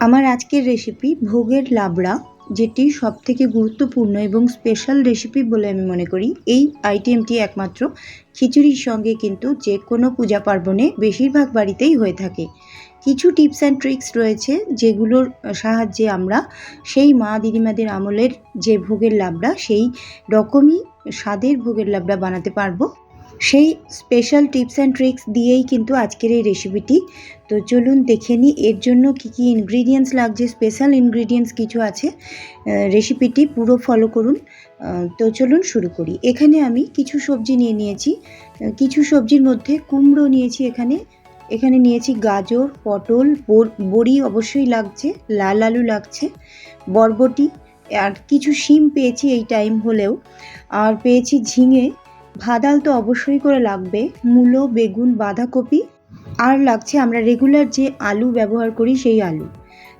আমার আজকের রেসিপি ভোগের লাবড়া, যেটি সবথেকে গুরুত্বপূর্ণ এবং স্পেশাল রেসিপি বলে আমি মনে করি। এই আইটেমটি একমাত্র খিচুড়ির সঙ্গে কিন্তু যে কোনো পূজা পার্বণে বেশিরভাগ বাড়িতেই হয়ে থাকে। কিছু টিপস অ্যান্ড ট্রিক্স রয়েছে যেগুলোর সাহায্যে আমরা সেই মা দিদিমাদের আমলের যে ভোগের লাবড়া, সেই রকমই স্বাদের ভোগের লাবড়া বানাতে পারব। সেই স্পেশাল টিপস অ্যান্ড ট্রিক্স দিয়েই কিন্তু আজকের এই রেসিপিটি তো চলুন দেখে নিই, এর জন্য কী কী ইনগ্রিডিয়েন্টস লাগছে স্পেশাল ইনগ্রিডিয়েন্টস কিছু আছে রেসিপিটি পুরো ফলো করুন। তো চলুন শুরু করি। এখানে আমি কিছু সবজি নিয়ে নিয়েছি। কিছু সবজির মধ্যে কুমড়ো নিয়েছি এখানে। এখানে নিয়েছি গাজর, পটল বড়ি অবশ্যই লাগছে, লাল আলু লাগছে, বরবটি, আর কিছু শিম পেয়েছি এই টাইম হলেও। আর পেয়েছি ঝিঙে ভাদাল তো অবশ্যই করে লাগবে, মূলো, বেগুন, বাঁধাকপি। আর লাগছে আমরা রেগুলার যে আলু ব্যবহার করি সেই আলু।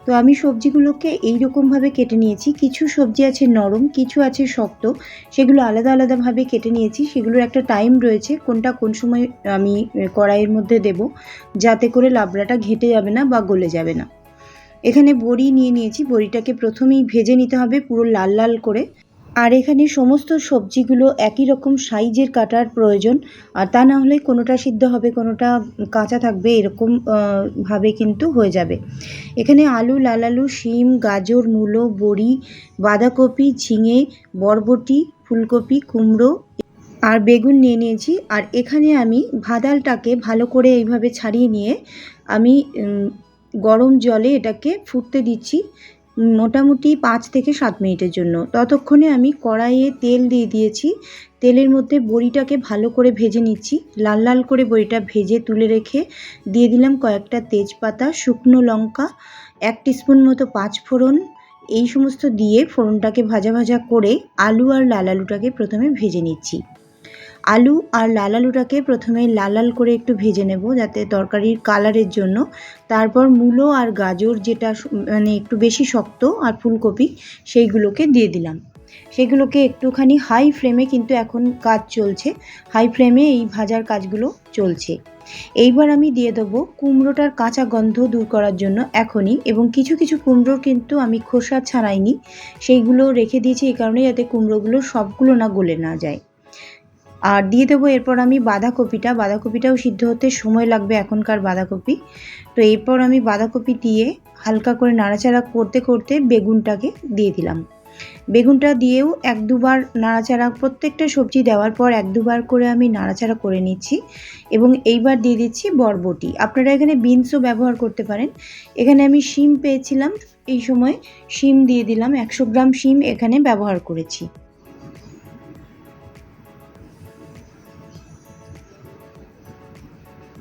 তো আমি সবজিগুলোকে এই রকমভাবে কেটে নিয়েছি। কিছু সবজি আছে নরম, কিছু আছে শক্ত। সেগুলো আলাদা আলাদাভাবে কেটে নিয়েছি। সেগুলোর একটা টাইম রয়েছে, কোনটা কোন সময় আমি কড়াইয়ের মধ্যে দেব। যাতে করে লাবড়াটা ঘেটে যাবে না বা গলে যাবে না। এখানে বড়ি নিয়ে নিয়েছি। বড়িটাকে প্রথমেই ভেজে নিতে হবে পুরো লাল লাল করে। আর এখানে সমস্ত সবজিগুলো একই রকম সাইজের কাটার প্রয়োজন। আর তা না হলে কোনোটা সিদ্ধ হবে, কোনোটা কাঁচা থাকবে, এরকম ভাবে কিন্তু হয়ে যাবে। এখানে আলু, লাল আলু, শিম, গাজর, মূলো, বড়ি, বাঁধাকপি, ঝিঙে, বরবটি, ফুলকপি, কুমড়ো আর বেগুন নিয়ে নিয়েছি। আর এখানে আমি ভাদালটাকে ভালো করে এইভাবে ছাড়িয়ে নিয়ে আমি গরম জলে এটাকে ফুটতে দিচ্ছি। মোটামুটি পাঁচ থেকে সাত মিনিটের জন্য। ততক্ষণে আমি কড়াইয়ে তেল দিয়ে দিয়েছি। তেলের মধ্যে বড়িটাকে ভালো করে ভেজে নিচ্ছি। লাল লাল করে বড়িটা ভেজে তুলে রেখে দিয়ে দিলাম কয়েকটা তেজপাতা, শুকনো লঙ্কা, এক টিস্পুন মতো পাঁচ ফোড়ন। এই সমস্ত দিয়ে ফোড়নটাকে ভাজা ভাজা করে আলু আর লাল আলুটাকে প্রথমে ভেজে নিচ্ছি। আলু আর লাল আলুটাকে প্রথমে লাল লাল করে একটু ভেজে নেব যাতে তরকারির কালারের জন্য। তারপর মূলো আর গাজর যেটা মানে একটু বেশি শক্ত আর ফুলকপি, সেইগুলোকে দিয়ে দিলাম। সেগুলোকে একটুখানি হাই ফ্লেমে কিন্তু এখন কাজ চলছে। হাই ফ্লেমে এই ভাজার কাজগুলো চলছে। এইবার আমি দিয়ে দেবো কুমড়োটার কাঁচা গন্ধ দূর করার জন্য এখনই এবং কিছু কিছু কুমড়োর কিন্তু আমি খোসা ছাড়াইনি। সেইগুলো রেখে দিয়েছি এই কারণে যাতে কুমড়োগুলো সবগুলো না গলে না যায়। আর দিয়ে দেবো, এরপর আমি বাঁধাকপিটা। বাঁধাকপিটাও সিদ্ধ হতে সময় লাগবে এখনকার বাঁধাকপি। তো এরপর আমি বাঁধাকপি দিয়ে হালকা করে নাড়াচাড়া করতে করতে বেগুনটাকে দিয়ে দিলাম। বেগুনটা দিয়েও এক দুবার নাড়াচাড়া, প্রত্যেকটা সবজি দেওয়ার পর এক দুবার করে আমি নাড়াচাড়া করে নিচ্ছি এবং এইবার দিয়ে দিচ্ছি বরবটি। আপনারা এখানে বিনসও ব্যবহার করতে পারেন। এখানে আমি শিম পেয়েছিলাম, এই সময় শিম দিয়ে দিলাম। একশো গ্রাম শিম এখানে ব্যবহার করেছি।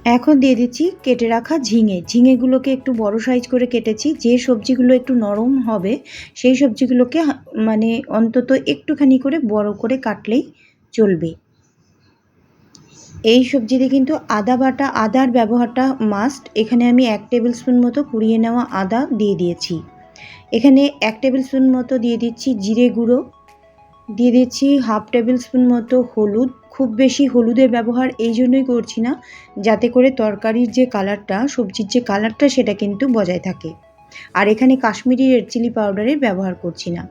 এখন দিয়ে দিচ্ছি কেটে রাখা ঝিঙে। ঝিঙেগুলোকে একটু বড় সাইজ করে কেটেছি। যে সবজিগুলো একটু নরম হবে, সেই সবজিগুলোকে মানে অন্তত একটুখানি করে বড় করে কাটলেই চলবে। এই সবজিতে কিন্তু আদা বাটা, আদার ব্যবহারটা মাস্ট এখানে আমি এক টেবিল স্পুন মতো কুড়িয়ে নেওয়া আদা দিয়ে দিয়েছি। এখানে এক টেবিল স্পুন মতো দিয়ে দিচ্ছি জিরে গুঁড়ো। দিয়ে দিচ্ছি হাফ টেবিল স্পুন মতো হলুদ। খুব বেশি হলুদের ব্যবহার এই জন্যই করছি না, যাতে করে তরকারির যে কালারটা, সবজির যে কালারটা সেটা কিন্তু বজায় থাকে। আর এখানে কাশ্মীরি রেড চিলি পাউডারের ব্যবহার করছি না।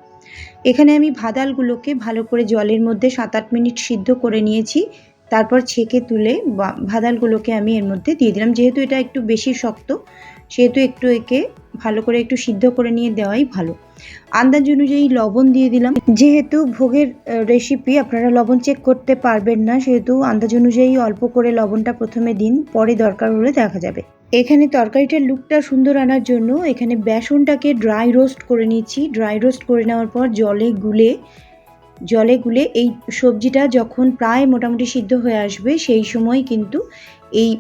এখানে আমি ভাদালগুলোকে ভালো করে জলের মধ্যে সাত আট মিনিট সিদ্ধ করে নিয়েছি। তারপর ছেঁকে তুলে ভাদালগুলোকে আমি এর মধ্যে দিয়ে দিলাম। যেহেতু এটা একটু বেশি শক্ত, সেহেতু একটু একে ভালো করে একটু সিদ্ধ করে নিয়ে দেওয়াই ভালো। আন্দাজ অনুযায়ী লবণ দিয়ে দিলাম। যেহেতু ভোগের রেসিপি আপনারা লবণ চেক করতে পারবেন না, সেহেতু আন্দাজ অনুযায়ী অল্প করে লবণটা প্রথমে দিন, পরে দরকার হলে দেখা যাবে। এখানে তরকারিটার লুকটা সুন্দর আনার জন্য এখানে বেসনটাকে ড্রাই রোস্ট করে নিচ্ছি ড্রাই রোস্ট করে নেওয়ার পর জলে গুলে জলে গুলে এই সবজিটা যখন প্রায় মোটামুটি সিদ্ধ হয়ে আসবে, সেই সময় কিন্তু এই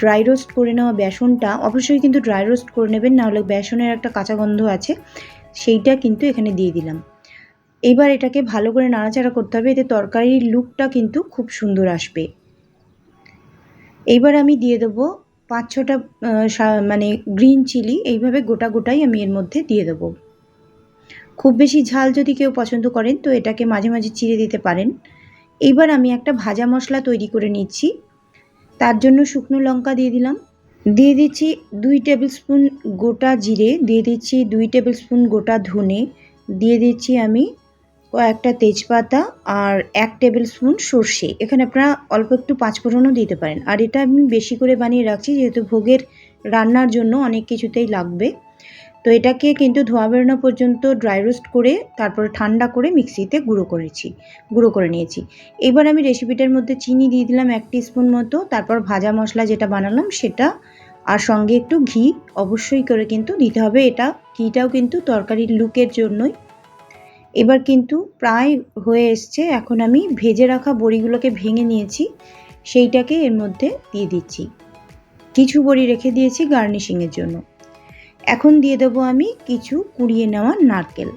ড্রাই রোস্ট করে নেওয়া বেসনটা অবশ্যই কিন্তু ড্রাই রোস্ট করে নেবেন নাহলে বেসনের একটা কাঁচা গন্ধ আছে, সেইটা কিন্তু এখানে দিয়ে দিলাম। এইবার এটাকে ভালো করে নাড়াচাড়া করতে হবে, এতে তরকারির লুকটা কিন্তু খুব সুন্দর আসবে। এইবার আমি দিয়ে দেবো পাঁচ ছটা মানে গ্রিন চিলি এইভাবে গোটা গোটাই আমি এর মধ্যে দিয়ে দেবো। খুব বেশি ঝাল যদি কেউ পছন্দ করেন, তো এটাকে মাঝে মাঝে চিড়ে দিতে পারেন। এইবার আমি একটা ভাজা মশলা তৈরি করে নিচ্ছি। তার জন্য শুকনো লঙ্কা দিয়ে দিলাম। দিয়ে দিচ্ছি দুই টেবিল স্পুন গোটা জিরে, দিয়ে দিচ্ছি দুই টেবিল স্পুন গোটা ধনে, দিয়ে দিচ্ছি আমি কয়েকটা তেজপাতা আর এক টেবিল স্পুন সর্ষে। এখানে আপনারা অল্প একটু পাঁচফোড়নও দিতে পারেন। আর এটা আমি বেশি করে বানিয়ে রাখছি, যেহেতু ভোগের রান্নার জন্য অনেক কিছুতেই লাগবে। তো এটাকে কিন্তু ধোয়া বেরোনো পর্যন্ত ড্রাই রোস্ট করে, তারপরে ঠান্ডা করে মিক্সিতে গুঁড়ো করেছি, গুঁড়ো করে নিয়েছি। এবার আমি রেসিপিটার মধ্যে চিনি দিয়ে দিলাম এক স্পুন মতো, তারপর ভাজা মশলা যেটা বানালাম সেটা, আর সঙ্গে একটু ঘি, অবশ্যই করে কিন্তু দিতে হবে। এটা ঘিটাও কিন্তু তরকারির লুকের জন্যই। এবার কিন্তু প্রায় হয়ে এসছে, এখন আমি ভেজে রাখা বড়িগুলোকে ভেঙে নিয়েছি, সেইটাকে এর মধ্যে দিয়ে দিচ্ছি। কিছু বড়ি রেখে দিয়েছি গার্নিশিংয়ের জন্য। এখন দিয়ে দেবো আমি কিছু কুড়িয়ে নেওয়া নারকেল।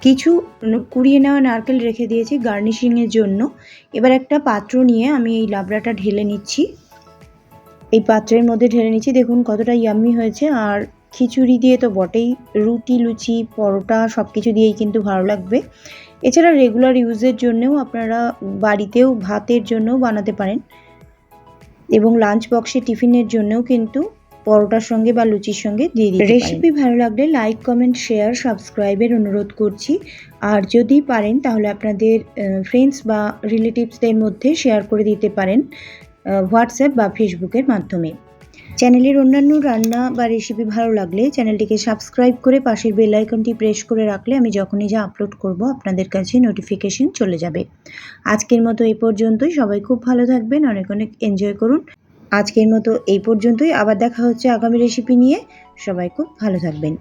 কিছু কুড়িয়ে নেওয়া নারকেল রেখে দিয়েছি গার্নিশিংয়ের জন্য। এবার একটা পাত্র নিয়ে আমি এই লাবড়াটা ঢেলে নিচ্ছি। এই পাত্রের মধ্যে ঢেলে নিচ্ছি, দেখুন কতটা ইয়াম্মি হয়েছে। আর খিচুড়ি দিয়ে তো বটেই, রুটি, লুচি, পরোটা সব কিছু দিয়েই কিন্তু ভালো লাগবে। এছাড়া রেগুলার ইউজের জন্যও আপনারা বাড়িতেও ভাতের জন্যও বানাতে পারেন। এবং লাঞ্চ বক্সে টিফিনের জন্যও কিন্তু পরোটার সঙ্গে বা লুচির সঙ্গে দিয়ে দিতে রেসিপি ভালো লাগলে লাইক, কমেন্ট, শেয়ার, সাবস্ক্রাইবের অনুরোধ করছি। আর যদি পারেন, তাহলে আপনাদের ফ্রেন্ডস বা রিলেটিভসদের মধ্যে শেয়ার করে দিতে পারেন হোয়াটসঅ্যাপ বা ফেসবুকের মাধ্যমে। চ্যানেলের অন্যান্য রান্না বা রেসিপি ভালো লাগলে চ্যানেলটিকে সাবস্ক্রাইব করে পাশের বেল আইকনটি প্রেস করে রাখলে আমি যখনই যা আপলোড করব, আপনাদের কাছে নোটিফিকেশন চলে যাবে। আজকের মতো এই পর্যন্তই। সবাই খুব ভালো থাকবেন। অনেক অনেক এনজয় করুন। আজকের মতো এই পর্যন্তই। আবার দেখা হচ্ছে আগামী রেসিপি নিয়ে। সবাই খুব ভালো থাকবেন।